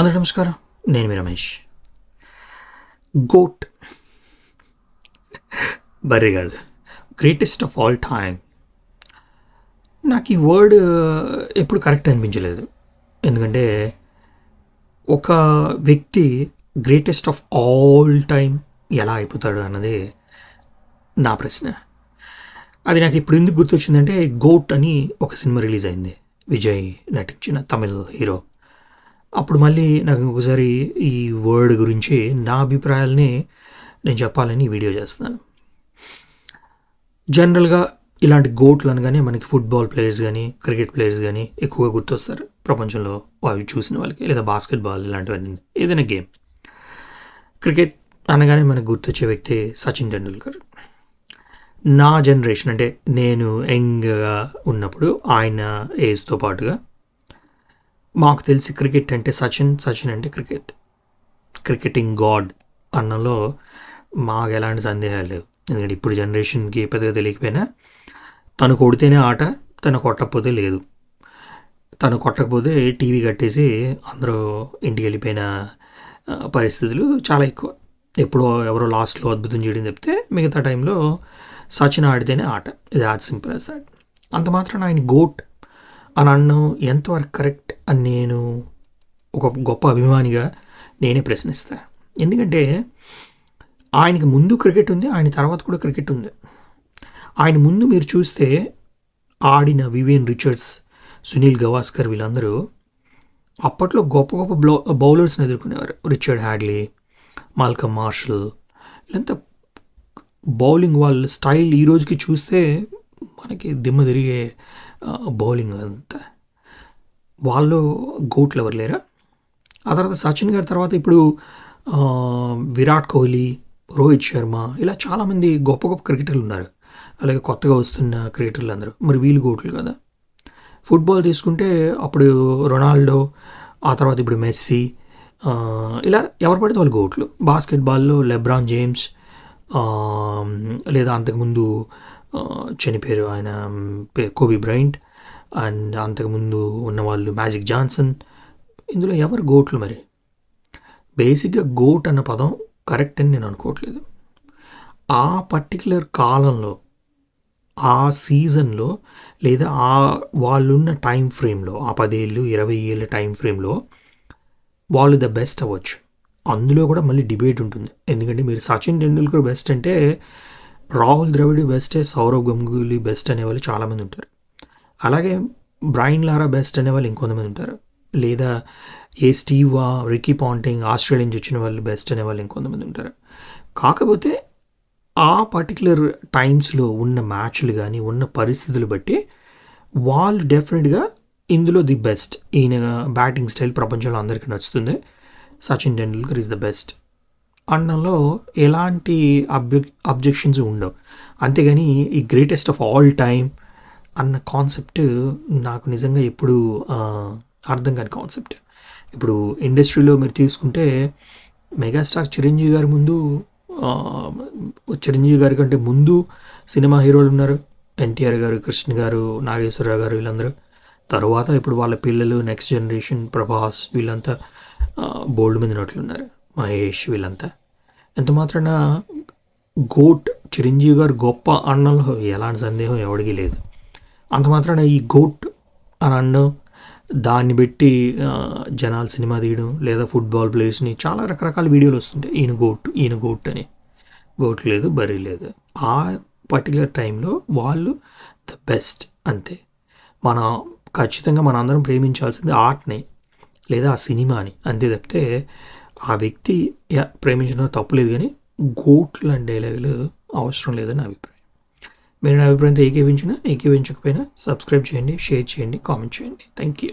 అందరూ నమస్కారం. నేను మీ రమేష్. గోట్. బర్రీ కాదు. గ్రేటెస్ట్ ఆఫ్ ఆల్ టైమ్ నాకు ఈ వర్డ్ uh, ఎప్పుడు కరెక్ట్ అనిపించలేదు. ఎందుకంటే ఒక వ్యక్తి గ్రేటెస్ట్ ఆఫ్ ఆల్ టైమ్ ఎలా అయిపోతాడు అన్నది నా ప్రశ్న. అది నాకు ఇప్పుడు ఎందుకు గుర్తొచ్చిందంటే గోట్ అని ఒక సినిమా రిలీజ్ అయింది. విజయ్ నటించిన తమిళ్ హీరో. అప్పుడు మళ్ళీ నాకు ఒకసారి ఈ వర్డ్ గురించి నా అభిప్రాయాల్ని నేను చెప్పాలని వీడియో చేస్తున్నాను. జనరల్గా ఇలాంటి గోట్లు అనగానే మనకి ఫుట్బాల్ ప్లేయర్స్ కానీ క్రికెట్ ప్లేయర్స్ కానీ ఎక్కువగా గుర్తొస్తారు ప్రపంచంలో అవి చూసిన వాళ్ళకి లేదా బాస్కెట్బాల్ ఇలాంటివన్నీ ఏదైనా గేమ్ క్రికెట్ అనగానే మనకు గుర్తొచ్చే వ్యక్తి సచిన్ టెండూల్కర్. నా జనరేషన్ అంటే నేను యంగ్గా ఉన్నప్పుడు ఆయన ఏజ్తో పాటుగా మాకు తెలిసి క్రికెట్ అంటే సచిన్ సచిన్ అంటే క్రికెట్. క్రికెటింగ్ గాడ్ అన్నలో మాకు ఎలాంటి సందేహాలు లేవు. ఎందుకంటే ఇప్పుడు జనరేషన్కి పెద్దగా తెలియకపోయినా తను కొడితేనే ఆట తను కొట్టకపోతే లేదు. తను కొట్టకపోతే టీవీ కట్టేసి అందరూ ఇంటికి వెళ్ళిపోయిన పరిస్థితులు చాలా ఎక్కువ. ఎప్పుడో ఎవరో లాస్ట్లో అద్భుతం చేయడం చెప్తే మిగతా టైంలో సచిన్ ఆడితేనే ఆట. ఇది యాజ్ సింపుల్ యాజ్ దాట్ అంత మాత్రం ఆయన గోట్ అని అనడం ఎంతవరకు కరెక్ట్ అని నేను ఒక గొప్ప అభిమానిగా నేనే ప్రశ్నిస్తాను ఎందుకంటే ఆయనకి ముందు క్రికెట్ ఉంది ఆయన తర్వాత కూడా క్రికెట్ ఉంది. ఆయన ముందు మీరు చూస్తే ఆడిన వివేన్ రిచర్డ్స్ సునీల్ గవాస్కర్ వీళ్ళందరూ అప్పట్లో గొప్ప గొప్ప బ్లౌ బౌలర్స్ని ఎదుర్కొనేవారు. రిచర్డ్ హ్యాడ్లీ మాల్కమ్ మార్షల్ వీళ్ళంతా బౌలింగ్ వాళ్ళ స్టైల్ ఈ రోజుకి చూస్తే మనకి దిమ్మ తిరిగే బౌలింగ్ అంతా. వాళ్ళు గోట్లు ఎవరు లేరా? ఆ తర్వాత సచిన్ గారి తర్వాత ఇప్పుడు విరాట్ కోహ్లీ రోహిత్ శర్మ ఇలా చాలామంది గొప్ప గొప్ప క్రికెటర్లు ఉన్నారు. అలాగే కొత్తగా వస్తున్న క్రికెటర్లు అందరూ. మరి వీళ్ళు గోట్లు కదా. ఫుట్బాల్ తీసుకుంటే అప్పుడు రొనాల్డో ఆ తర్వాత ఇప్పుడు మెస్సీ ఇలా ఎవరు పడితే వాళ్ళు గోట్లు. బాస్కెట్బాల్లో లెబ్రాన్ జేమ్స్ లేదా అంతకుముందు చనిపోయారు ఆయన కోబీ బ్రైంట్ అండ్ అంతకుముందు ఉన్న వాళ్ళు మ్యాజిక్ జాన్సన్. ఇందులో ఎవరు గోట్లు మరి? బేసిక్గా గోట్ అన్న పదం కరెక్ట్ అని నేను అనుకోవట్లేదు. ఆ పర్టికులర్ కాలంలో ఆ సీజన్లో లేదా ఆ వాళ్ళున్న టైం ఫ్రేమ్లో ఆ పదేళ్ళు ఇరవై ఏళ్ళ టైం ఫ్రేమ్లో వాళ్ళు ద బెస్ట్ అవ్వచ్చు. అందులో కూడా మళ్ళీ డిబేట్ ఉంటుంది. ఎందుకంటే మీరు సచిన్ టెండూల్కర్ బెస్ట్ అంటే రాహుల్ ద్రవిడ్ బెస్టే సౌరవ్ గంగూలీ బెస్ట్ అనేవాళ్ళు చాలామంది ఉంటారు. అలాగే బ్రైన్ లారా బెస్ట్ అనేవాళ్ళు ఇంకొంతమంది ఉంటారు. లేదా ఏ Steve Waugh Ricky Ponting Australia నుంచి వచ్చిన వాళ్ళు బెస్ట్ అనేవాళ్ళు ఇంకొంతమంది ఉంటారు. కాకపోతే ఆ పర్టికులర్ టైమ్స్లో ఉన్న మ్యాచ్లు కానీ ఉన్న పరిస్థితులు బట్టి వాళ్ళు డెఫినెట్గా ఇందులో ది బెస్ట్ ఈయన బ్యాటింగ్ స్టైల్ ప్రపంచంలో అందరికీ నచ్చుతుంది. Sachin Tendulkar is the best అనడంలో ఎలాంటి అబ్జెక్ అబ్జెక్షన్స్ ఉండవు. అంతేగాని ఈ గ్రేటెస్ట్ ఆఫ్ ఆల్ టైమ్ అన్న కాన్సెప్ట్ నాకు నిజంగా ఎప్పుడు అర్థం కాని కాన్సెప్ట్. ఇప్పుడు ఇండస్ట్రీలో మీరు తీసుకుంటే మెగాస్టార్ చిరంజీవి గారి ముందు చిరంజీవి గారి కంటే ముందు సినిమా హీరోలు ఉన్నారు. ఎన్టీఆర్ గారు కృష్ణ గారు నాగేశ్వరరావు గారు వీళ్ళందరూ. తర్వాత ఇప్పుడు వాళ్ళ పిల్లలు నెక్స్ట్ జనరేషన్ ప్రభాస్ వీళ్ళంతా బోల్డ్ మీద నట్లు ఉన్నారు మహేష్ వీళ్ళంతా. ఎంత మాత్రాన గోట్ చిరంజీవి గారు గొప్ప అనడంలో ఎలాంటి సందేహం ఎవడికి లేదు. అంత మాత్రాన ఈ గోట్ అని అనడం దాన్ని బట్టి జనాలు సినిమా తీయడం లేదా ఫుట్బాల్ ప్లేయర్స్ని చాలా రకరకాల వీడియోలు వస్తుంటాయి. ఈయన గోట్ ఈయన గోట్ అని. గోట్ లేదు బరీ లేదు. ఆ పర్టికులర్ టైంలో వాళ్ళు ద బెస్ట్ అంతే. మన ఖచ్చితంగా మనందరం ప్రేమించాల్సింది ఆర్ట్ని లేదా ఆ సినిమాని అంతే తప్పితే ఆ వ్యక్తి యా, ప్రేమించడం తప్పులేదు కానీ గోట్లు అండ్ డైలాగులు అవసరం లేదని నా అభిప్రాయం. మీరు నా అభిప్రాయంతో ఏకీవించినా ఏకీవించకపోయినా సబ్స్క్రైబ్ చేయండి షేర్ చేయండి కామెంట్ చేయండి. Thank you